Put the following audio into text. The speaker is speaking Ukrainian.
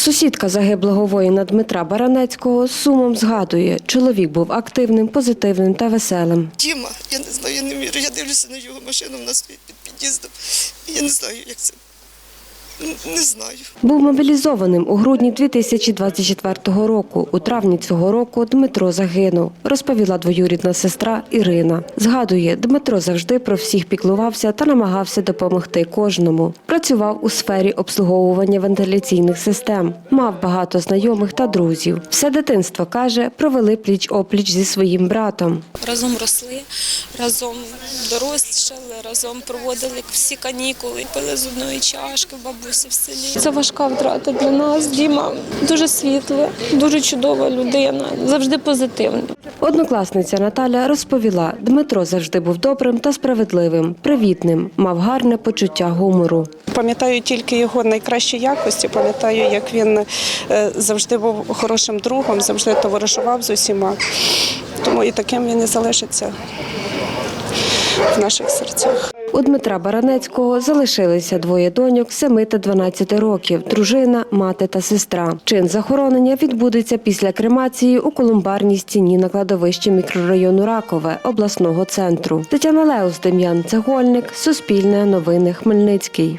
Сусідка загиблого воїна Дмитра Баранецького з сумом згадує, чоловік був активним, позитивним та веселим. Діма, я не знаю, я не вірю. Я дивлюся на його машину в нас під, під під'їздом. Я не знаю, як це. Не знаю. Був мобілізованим у грудні 2024 року. У травні цього року Дмитро загинув, розповіла двоюрідна сестра Ірина. Згадує, Дмитро завжди про всіх піклувався та намагався допомогти кожному. Працював у сфері обслуговування вентиляційних систем, мав багато знайомих та друзів. Все дитинство каже, провели пліч опліч зі своїм братом. Разом росли, разом дорослішали, разом проводили всі канікули, пили з одної чашки в бабусі в селі. Це важка втрата для нас. Діма дуже світла, дуже чудова людина, завжди позитивна. Однокласниця Наталя розповіла, Дмитро завжди був добрим та справедливим, привітним, мав гарне почуття гумору. Пам'ятаю тільки його найкращі якості. Пам'ятаю, як він е, завжди був хорошим другом, завжди товаришував з усіма. Тому і таким він і залишиться в наших серцях. У Дмитра Баранецького залишилися двоє доньок 7 та 12 років, дружина, мати та сестра. Чин захоронення відбудеться після кремації у колумбарній стіні на кладовищі мікрорайону Ракове обласного центру. Тетяна Леус, Дем'ян Цегольник, Суспільне новини Хмельницький.